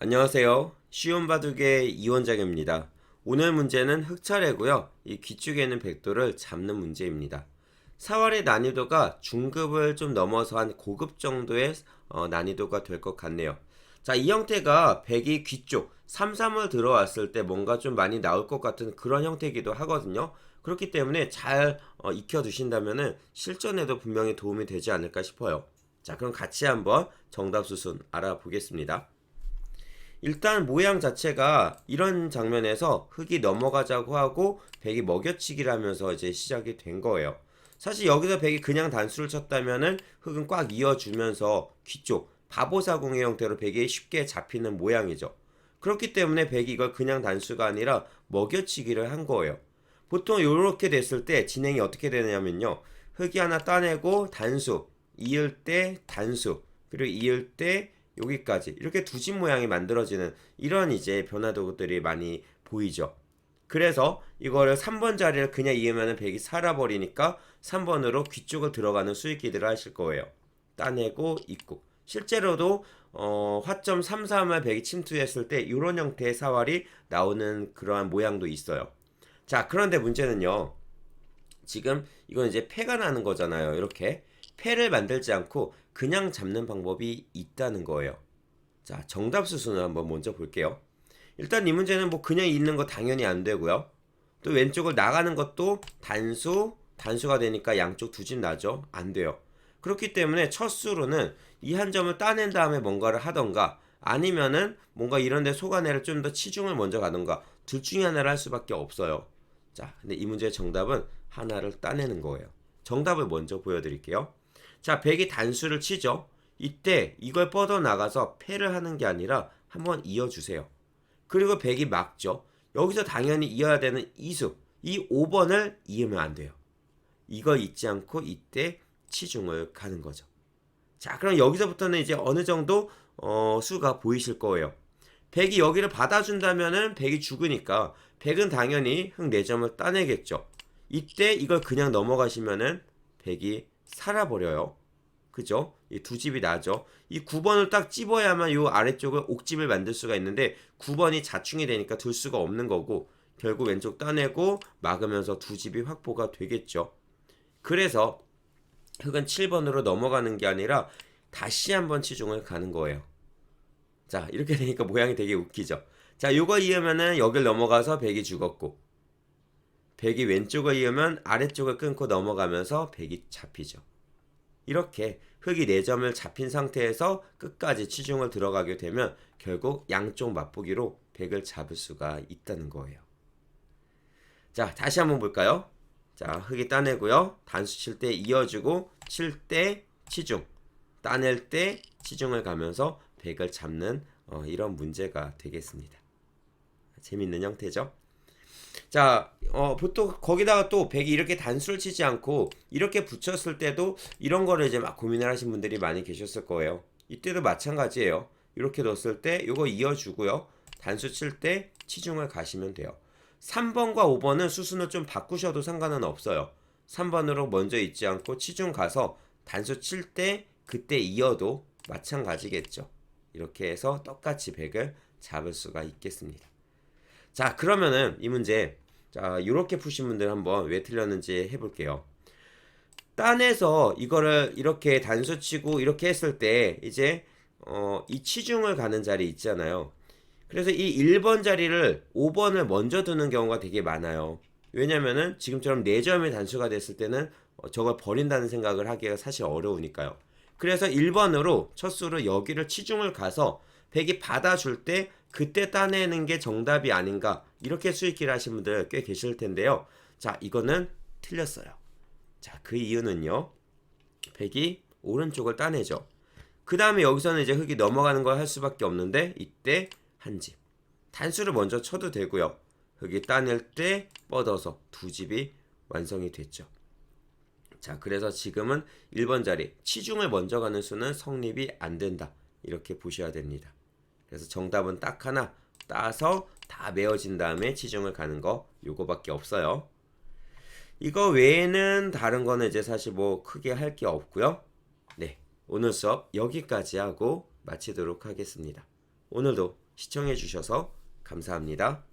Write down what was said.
안녕하세요. 쉬운 바둑의 이원장입니다. 오늘 문제는 흑차례고요. 이 귀쪽에는 백도를 잡는 문제입니다. 사활의 난이도가 중급을 좀 넘어서 한 고급 정도의 어, 난이도가 될 것 같네요. 자, 이 형태가 백이 귀쪽 3, 3을 들어왔을 때 뭔가 좀 많이 나올 것 같은 그런 형태이기도 하거든요. 그렇기 때문에 잘 어, 익혀두신다면 실전에도 분명히 도움이 되지 않을까 싶어요. 자, 그럼 같이 한번 정답 수순 알아보겠습니다. 일단 모양 자체가 이런 장면에서 흙이 넘어가자고 하고 백이 먹여치기를 하면서 이제 시작이 된 거예요. 사실 여기서 백이 그냥 단수를 쳤다면은 흙은 꽉 이어주면서 귀쪽 바보사공의 형태로 백이 쉽게 잡히는 모양이죠. 그렇기 때문에 백이 이걸 그냥 단수가 아니라 먹여치기를 한 거예요. 보통 이렇게 됐을 때 진행이 어떻게 되냐면요. 흙이 하나 따내고 단수, 이을 때 단수, 그리고 이을 때 여기까지 이렇게 두 집 모양이 만들어지는 이런 이제 변화도들이 많이 보이죠. 그래서 이거를 3번 자리를 그냥 이으면 백이 살아버리니까 3번으로 귀 쪽을 들어가는 수익기들을 하실 거예요. 따내고 있고 실제로도 어, 화점 33을 백이 침투했을 때 이런 형태의 사활이 나오는 그러한 모양도 있어요. 자 그런데 문제는요. 지금 이건 이제 패가 나는 거잖아요. 이렇게 패를 만들지 않고 그냥 잡는 방법이 있다는 거예요. 자, 정답 수순을 한번 먼저 볼게요. 일단 이 문제는 뭐 그냥 있는 거 당연히 안 되고요. 또 왼쪽을 나가는 것도 단수, 단수가 되니까 양쪽 두 집 나죠? 안 돼요. 그렇기 때문에 첫 수로는 이 한 점을 따낸 다음에 뭔가를 하던가 아니면은 뭔가 이런 데 속아내를 좀 더 치중을 먼저 가던가 둘 중에 하나를 할 수밖에 없어요. 자, 근데 이 문제의 정답은 하나를 따내는 거예요. 정답을 먼저 보여드릴게요. 자, 백이 단수를 치죠. 이때 이걸 뻗어 나가서 패를 하는 게 아니라 한번 이어주세요. 그리고 백이 막죠. 여기서 당연히 이어야 되는 이수, 이 5번을 이으면 안 돼요. 이걸 잊지 않고 이때 치중을 가는 거죠. 자, 그럼 여기서부터는 이제 어느 정도 어, 수가 보이실 거예요. 백이 여기를 받아준다면은 백이 죽으니까 백은 당연히 흙 4점을 따내겠죠. 이때 이걸 그냥 넘어가시면은 백이 살아버려요. 그죠? 이 두 집이 나죠. 이 9번을 딱 찝어야만 요 아래쪽을 옥집을 만들 수가 있는데 9번이 자충이 되니까 둘 수가 없는 거고 결국 왼쪽 따내고 막으면서 두 집이 확보가 되겠죠. 그래서 흙은 7번으로 넘어가는 게 아니라 다시 한번 치중을 가는 거예요. 자, 이렇게 되니까 모양이 되게 웃기죠. 자, 요거 이으면은 여길 넘어가서 백이 죽었고 백이 왼쪽을 이으면 아래쪽을 끊고 넘어가면서 백이 잡히죠. 이렇게 흙이 4점을 잡힌 상태에서 끝까지 치중을 들어가게 되면 결국 양쪽 맛보기로 백을 잡을 수가 있다는 거예요. 자, 다시 한번 볼까요? 자, 흙이 따내고요. 단수 칠 때 이어주고 칠 때 치중. 따낼 때 치중을 가면서 백을 잡는 어, 이런 문제가 되겠습니다. 재밌는 형태죠? 자, 어, 보통 거기다가 또 백이 이렇게 단수를 치지 않고 이렇게 붙였을 때도 이런 거를 이제 막 고민을 하신 분들이 많이 계셨을 거예요. 이때도 마찬가지예요. 이렇게 넣었을 때 이거 이어주고요. 단수 칠 때 치중을 가시면 돼요. 3번과 5번은 수순을 좀 바꾸셔도 상관은 없어요. 3번으로 먼저 잊지 않고 치중 가서 단수 칠 때 그때 이어도 마찬가지겠죠. 이렇게 해서 똑같이 백을 잡을 수가 있겠습니다. 자, 그러면은 이 문제 자, 이렇게 푸신 분들 한번 왜 틀렸는지 해볼게요. 딴에서 이거를 이렇게 단수 치고 이렇게 했을 때 이제 어, 이 치중을 가는 자리 있잖아요. 그래서 이 1번 자리를 5번을 먼저 두는 경우가 되게 많아요. 왜냐면은 지금처럼 4점의 단수가 됐을 때는 어, 저걸 버린다는 생각을 하기가 사실 어려우니까요. 그래서 1번으로 첫 수로 여기를 치중을 가서 백이 받아줄 때 그때 따내는 게 정답이 아닌가 이렇게 수익기를 하신 분들 꽤 계실 텐데요. 자, 이거는 틀렸어요. 자, 그 이유는요. 백이 오른쪽을 따내죠. 그 다음에 여기서는 이제 흙이 넘어가는 걸 할 수밖에 없는데 이때 한 집. 단수를 먼저 쳐도 되고요. 흙이 따낼 때 뻗어서 두 집이 완성이 됐죠. 자, 그래서 지금은 1번 자리 치중을 먼저 가는 수는 성립이 안 된다. 이렇게 보셔야 됩니다. 그래서 정답은 딱 하나 따서 다 메워진 다음에 치중을 가는 거 요거밖에 없어요. 이거 외에는 다른 거는 이제 사실 뭐 크게 할 게 없고요. 네. 오늘 수업 여기까지 하고 마치도록 하겠습니다. 오늘도 시청해 주셔서 감사합니다.